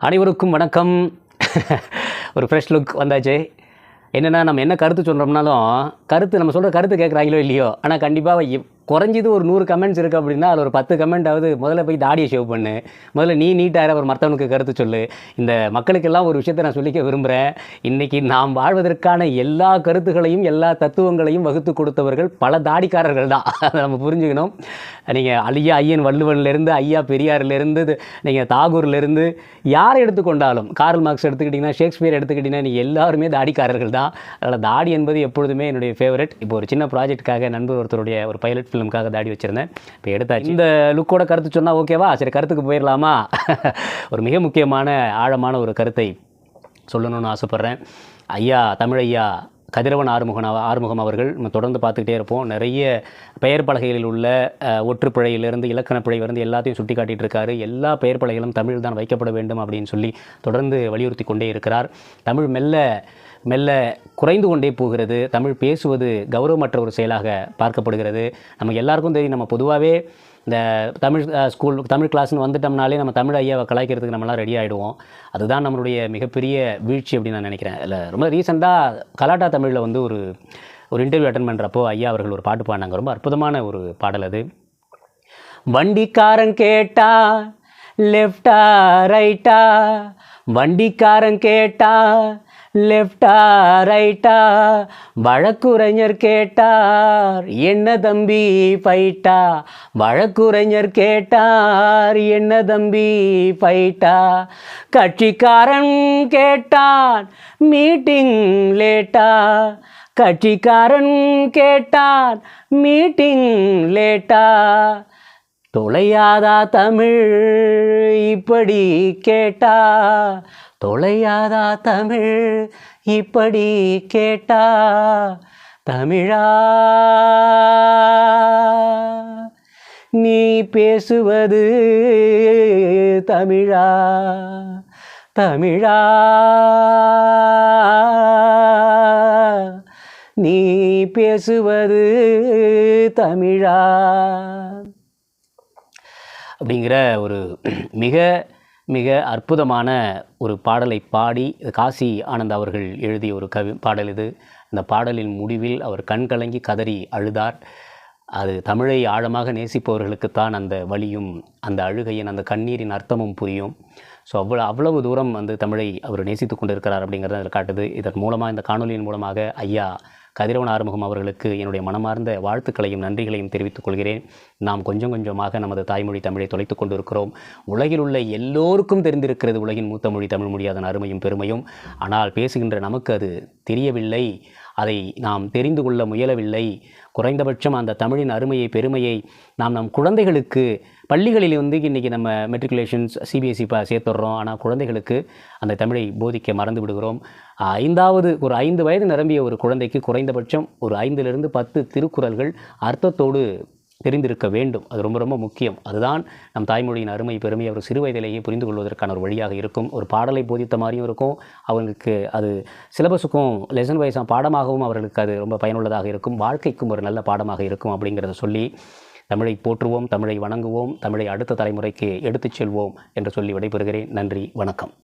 அனைவருக்கும் வணக்கம். ஒரு ஃப்ரெஷ் லுக் வந்தாச்சு. என்னென்னா நம்ம என்ன கருத்து சொல்கிறோம்னாலும் கருத்து நம்ம சொல்கிற கருத்து கேட்குறாங்களோ இல்லையோ ஆனால் கண்டிப்பாக குறைஞ்சது ஒரு நூறு கமெண்ட்ஸ் இருக்குது அப்படின்னா அதில் ஒரு பத்து கமெண்ட்டாவது முதல்ல போய் தாடியை ஷேவ் பண்ணு. முதல்ல நீ நீட்டாக ஒரு மற்றவனுக்கு கருத்து சொல்லு. இந்த மக்களுக்கெல்லாம் ஒரு விஷயத்தை நான் சொல்லிக்க விரும்புகிறேன் இன்றைக்கி நாம் வாழ்வதற்கான எல்லா கருத்துகளையும் எல்லா தத்துவங்களையும் வகுத்து கொடுத்தவர்கள் பல தாடிக்காரர்கள் தான். அதை நம்ம புரிஞ்சுக்கணும். நீங்கள் அழியா ஐயன் வள்ளுவன்லேருந்து ஐயா பெரியார்லேருந்து நீங்கள் தாகூர்லேருந்து யாரை எடுத்துக்கொண்டாலும் கார்ல் மார்க்ஸ் எடுத்துக்கிட்டிங்கன்னா ஷேக்ஸ்பியர் எடுத்துக்கிட்டிங்கன்னா நீங்கள் எல்லாருமே தாடிக்காரர்கள் தான். அதனால் தாடி என்பது எப்பொழுதுமே என்னுடைய ஃபேவரட் இப்போ ஒரு சின்ன ப்ராஜெக்ட்டுக்காக நண்பர் ஒருத்தருடைய ஒரு பைலட் ஃபிலிமுக்காக தாடி வச்சுருந்தேன். இப்போ எடுத்தாச்சு. இந்த லுக்கோட கருத்து சொன்னால் ஓகேவா? சரி கருத்துக்கு போயிடலாமா ஒரு மிக முக்கியமான ஆழமான ஒரு கருத்தை சொல்லணும்னு ஆசைப்பட்றேன். ஐயா தமிழ் ஐயா கதிரவன் ஆறுமுகன் ஆறுமுகம் அவர்கள் நம்ம தொடர்ந்து பார்த்துக்கிட்டே இருப்போம். நிறைய பெயர் பலகைகளில் உள்ள ஒற்றுப்பிழையிலிருந்து இலக்கணப்பிழை எல்லாத்தையும் சுட்டி காட்டிகிட்டு இருக்காரு எல்லா பெயர் பலகைகளும் தமிழ் தான் வைக்கப்பட வேண்டும் அப்படின்னு சொல்லி தொடர்ந்து வலியுறுத்தி கொண்டே இருக்கிறார். தமிழ் மெல்ல மெல்ல குறைந்து கொண்டே போகிறது. தமிழ் பேசுவது கௌரவமற்ற ஒரு செயலாக பார்க்கப்படுகிறது. நமக்கு எல்லாருக்கும் தெரியும் நம்ம பொதுவாகவே இந்த தமிழ் ஸ்கூல் தமிழ் கிளாஸ்னு வந்துட்டோம்னாலே நம்ம தமிழ் ஐயாவை கலாய்க்கிறதுக்கு நம்மளாம் ரெடி ஆகிடுவோம் அதுதான் நம்மளுடைய மிகப்பெரிய வீழ்ச்சி அப்படின்னு நான் நினைக்கிறேன். இல்லை ரொம்ப ரீசெண்டாக கலாட்டா தமிழில் வந்து ஒரு ஒரு இன்டர்வியூ அட்டன் பண்ணுறப்போ ஐயா அவர்கள் ஒரு பாட்டு பாடினாங்க. ரொம்ப அற்புதமான ஒரு பாடல் அது. வண்டிக்காரன் கேட்டா லெஃப்டா ரைட்டா வண்டிக்காரன் கேட்டா லெஃப்டா ரைட்டா வழக்குரைஞர் கேட்டார் என்ன தம்பி ஃபைட்டா வழக்குரைஞர் கேட்டார் என்ன தம்பி ஃபைட்டா கட்சிக்காரன் கேட்டான் மீட்டிங் லேட்டா கட்சிக்காரன் கேட்டான் மீட்டிங் லேட்டா தொலையாதா தமிழ்? இப்படி கேட்டா? தொலையாதா தமிழ்? இப்படி கேட்டா? தமிழா? நீ பேசுவது தமிழா? தமிழா? நீ பேசுவது தமிழா? அப்படிங்கிற ஒரு மிக மிக அற்புதமான ஒரு பாடலை பாடி காசி ஆனந்த் அவர்கள் எழுதிய ஒரு கவி பாடல் இது. அந்த பாடலின் முடிவில் அவர் கண் கலங்கி கதறி அழுதார். அது தமிழை ஆழமாக நேசிப்பவர்களுக்குத்தான் அந்த வழியும் அந்த அழுகையின் அந்த கண்ணீரின் அர்த்தமும் புரியும். ஸோ அவ்வளோ அவ்வளவு தூரம் வந்து தமிழை அவர் நேசித்து கொண்டிருக்கிறார் அப்படிங்கிறத அதில் காட்டுது. இதன் மூலமாக இந்த காணொலியின் மூலமாக ஐயா கதிரவன் ஆறுமுகம் அவர்களுக்கு என்னுடைய மனமார்ந்த வாழ்த்துக்களையும் நன்றிகளையும் தெரிவித்துக் கொள்கிறேன். நாம் கொஞ்சம் கொஞ்சமாக நமது தாய்மொழி தமிழை தொலைத்துக் கொண்டிருக்கிறோம். உலகில் உள்ள எல்லோருக்கும் தெரிந்திருக்கிறது உலகின் மூத்த மொழி தமிழ் மொழி அதன் அருமையும் பெருமையும். ஆனால் பேசுகின்ற நமக்கு அது தெரியவில்லை. அதை நாம் தெரிந்து கொள்ள முயலவில்லை. குறைந்தபட்சம் அந்த தமிழின் அருமையை பெருமையை நாம் நம் குழந்தைகளுக்கு பள்ளிகளில் வந்து இன்றைக்கி நம்ம மெட்ரிகுலேஷன்ஸ் சிபிஎஸ்சி பா சேர்த்துடுறோம். ஆனால் குழந்தைகளுக்கு அந்த தமிழை போதிக்க மறந்து விடுகிறோம். ஐந்தாவது ஒரு ஐந்து வயது நிரம்பிய ஒரு குழந்தைக்கு குறைந்தபட்சம் ஒரு ஐந்திலிருந்து பத்து திருக்குறள்கள் அர்த்தத்தோடு தெரிந்திருக்க வேண்டும். அது ரொம்ப ரொம்ப முக்கியம். அதுதான் நம் தாய்மொழியின் அருமை பெருமை அவர் சிறு வயதிலேயே புரிந்து கொள்வதற்கான ஒரு வழியாக இருக்கும். ஒரு பாடலை போதித்த மாதிரியும் இருக்கும். அவங்களுக்கு அது சிலபஸுக்கும் லெசன் வைஸாக பாடமாகவும் அவர்களுக்கு அது ரொம்ப பயனுள்ளதாக இருக்கும். வாழ்க்கைக்கும் ஒரு நல்ல பாடமாக இருக்கும் அப்படிங்கிறத சொல்லி தமிழை போற்றுவோம் தமிழை வணங்குவோம் தமிழை அடுத்த தலைமுறைக்கு எடுத்துச் செல்வோம் என்று சொல்லி விடைபெறுகிறேன். நன்றி வணக்கம்.